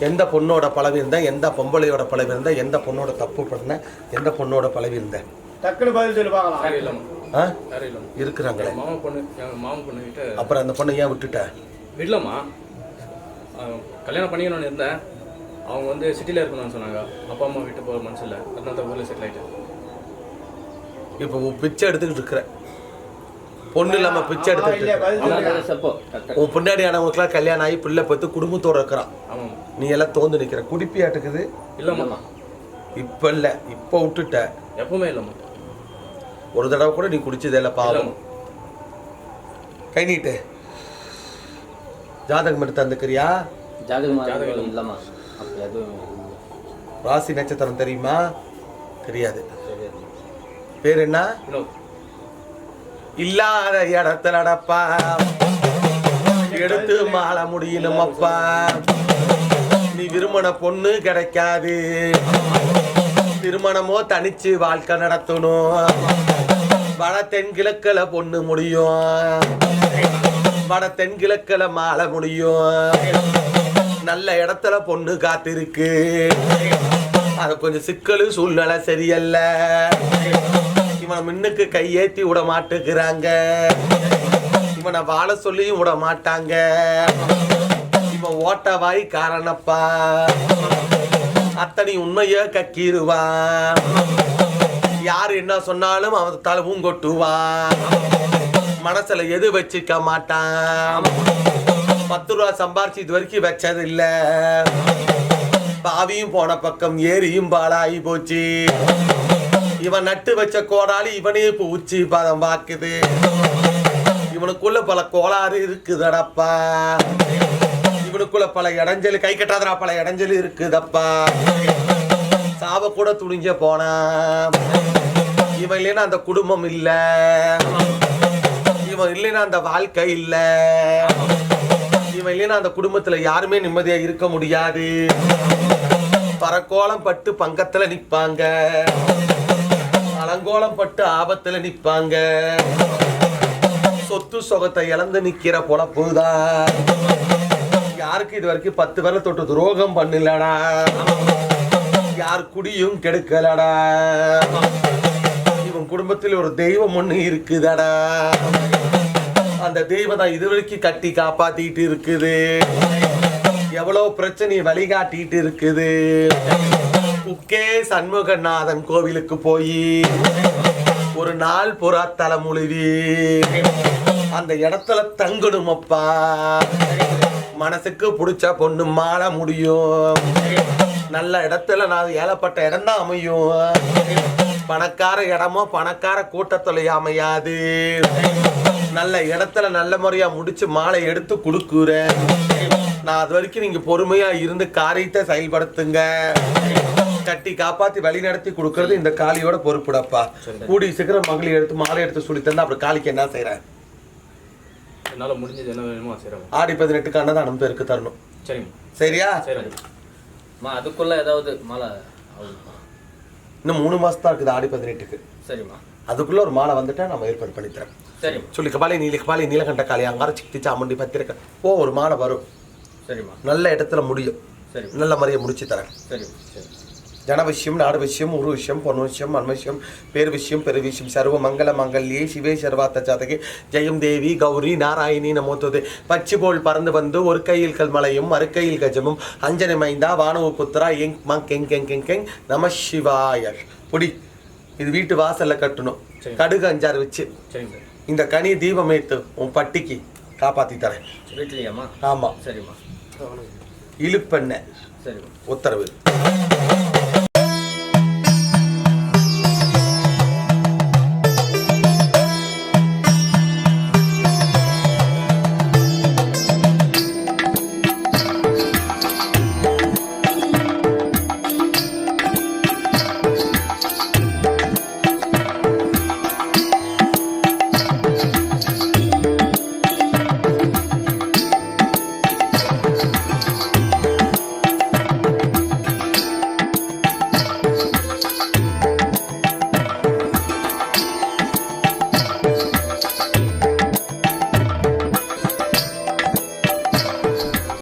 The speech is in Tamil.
எந்த பொண்ணோட பழவி இருந்த எந்த பொம்பளையோட பழவி இருந்த எந்த பொண்ணோட தப்பு பண்ண எந்த பொண்ணோட பழவி இருந்த டக்குனு பதில் சொல்லி பார்க்கலாம். ஆ? இருக்கிறாங்களே. மாமா பொண்ணு மாமா பொண்ணு கிட்ட அப்புறம் அந்த பொண்ணை ஏன் விட்டுட்ட? விடலம்மா கல்யாணம் பண்ணிக்கணும்னு இருந்தேன். அவங்க வந்து சிட்டியில் இருக்கணும்னு சொன்னாங்க. அப்பா அம்மா விட்டு போகிற மனசு இல்லை. அதனால தான் ஊரில் செட்டில் ஆகிட்டேன் இப்போ பிச்சை எடுத்துக்கிட்டு இருக்கிற. பொண்ணு இல்லாம பிச்சை சொல்லுங்க உன் பின்னாடி ஆனவங்களுக்குலாம் கல்யாணம் ஆகி பிள்ளை பத்து குடும்பத்தோட இருக்கிறான் நீ எல்லாம் தோந்து நிக்கிற. குடிப்பியாட்டுக்குது இல்லைம்மா. இப்ப இல்ல இப்ப விட்டுட்ட. எப்பவுமே இல்லைம்மா. ஒரு தடவை கூட நீ குடிச்சதே இல்ல பாவம். கை நீட்டு. ஜாதகம் எடுத்து தந்துக்கிறியா? ஜாதகம் இல்லைம்மா. ராசி நட்சத்திரம் தெரியுமா? தெரியாது. பேர் என்ன? இல்லாத இடத்துல நடப்பா. எடுத்து மாள முடியணும் அப்பா. நீ விரும்பின பொண்ணு கிடைக்காது. திருமணமோ தனிச்சு வாழ்க்கை நடத்தணும். வட தென்கிழக்கில் பொண்ணு முடியும். வட தென்கிழக்கில் மாலை முடியும். நல்ல இடத்துல பொண்ணு காத்திருக்கு. அது கொஞ்சம் சிக்கலு சூழ்நிலை சரியல்ல. இவனை மின்னுக்கு கையேத்தி விட மாட்டேங்கிறாங்க இவனை வாழ சொல்லியும் விட மாட்டாங்க. இவன் ஓட்ட வாய் காரணப்பா அத்தனை உண்மைய கக்கிடுவான் யார் என்ன சொன்னாலும் அவன் தலவும் கொட்டுவான் மனசுல எது வச்சுக்க மாட்டான். பத்து ரூபா சம்பாரிச்சு இது வரைக்கும் வச்சது பாவியும் போன பக்கம் ஏரியும் பாலாகி போச்சு. இவன் நட்டு வச்ச கோடாலி இவனே இப்போ உச்சி பதம் பாக்குது. இவனுக்குள்ள பல கோளாறு இருக்குதடப்பா. இவனுக்குள்ள பல இடைஞ்சல் கை கட்டாதடா பல இடைஞ்சல் இருக்குதப்பா. சாவ கூட துணிஞ்ச போனா. இவன் இல்லைன்னா அந்த குடும்பம் இல்ல. இவன் இல்லைன்னா அந்த வாழ்க்கை இல்ல. இவன் இல்லைன்னா அந்த குடும்பத்துல யாருமே நிம்மதியா இருக்க முடியாது. பரக்கோலம் பட்டு பங்கத்துல நிப்பாங்க. அலங்கோலம் பட்டு ஆபத்துல நிப்பாங்க. சொத்து சொகத்தை இழந்து நிக்கிற பொழப்புதான் யாருக்கு இது வரைக்கும் பத்து பேர்ல தொட்டு துரோகம் பண்ணலடா. யார் குடியும் கெடுக்கலடா. இவன் குடும்பத்தில் ஒரு தெய்வம் ஒண்ணு இருக்குதடா. அந்த தெய்வம் தான் இது வரைக்கும் கட்டி காப்பாத்திட்டு இருக்குது. எவ்வளவு பிரச்சனையை வழிகாட்டிட்டு இருக்குது. குக்கே சண்முகநாதன் கோவிலுக்கு போய் ஒரு நாள் புறா தலைமுழுவி அந்த இடத்துல தங்கணுமப்பா மனசுக்கு பிடிச்ச பொண்ணு மாற முடியும். நல்ல இடத்துல நான் ஏழப்பட்ட இடம் தான் அமையும். பணக்கார இடமோ பணக்கார கூட்டத்தொலை அமையாது. நல்ல இடத்துல நல்ல முறையா முடிச்சு மாலை எடுத்து கொடுக்குறேன். நான் அது வரைக்கும் நீங்க பொறுமையா இருந்து காரியத்தை செயல்படுத்துங்க. கட்டி காப்பாத்தி வழி நடத்தி கொடுக்கறது இந்த காளியோட பொறுப்புடப்பா. கூடி சீக்கிரம் மகளிர் எடுத்து மாலை எடுத்து சொல்லி தந்தா அப்புறம் காளிக்கு என்ன செய்றேன் என்னால் முடிஞ்சது என்ன வேணுமோ செய்கிறேன் ஆடி பதினெட்டுக்கு அன்னதானம் பேருக்கு தரணும். சரிம்மா. சரியா? சரிம்மா. அம்மா அதுக்குள்ள ஏதாவது மாலை இன்னும் மூணு மாசம் தான் இருக்குது ஆடி பதினெட்டுக்கு. சரிம்மா. அதுக்குள்ள ஒரு மாலை வந்துட்டா நம்ம ஏற்பாடு பண்ணி தரேன் சரிம்மா. சொல்லி கபாலி நீல கபாலி நீலகண்ட காளி அங்கார சிக்தி சாமுண்டி பத்திரிக்கை. ஓ ஒரு மாலை வரும். சரிம்மா. நல்ல இடத்துல முடியும். சரி நல்ல மாதிரியை முடிச்சு தரேன். சரிம்மா சரி ஜன விஷயம் நாடு விஷயம் உரு விஷயம் பொண்ணு விஷயம் மண் விஷயம் பேர் விஷயம் பெரு விஷயம் சர்வ மங்கள மங்கல்யே சிவே சர்வாத்த ஜாதகே. ஜெயம் தேவி கௌரி நாராயணி நமோத்தது பச்சி போல் பறந்து வந்து ஒரு கையில் கல்மலையும் மறுக்கையில் கஜமும். அஞ்சனை மைந்தா வானவ புத்திரா எங் மங் கெங் கெங் கெங் கெங் நம சிவாய. புடி. இது வீட்டு வாசல்ல கட்டணும். சரி. கடுகு அஞ்சாறு வச்சு. சார். இந்த கனி தீபம் ஏத்து உன் பட்டிக்கு காப்பாத்தி தரேன். வீட்லையாம்மா? ஆமா. சரிம்மா. இழுப்பெண்ணெய் சரிம்மா. உத்தரவு.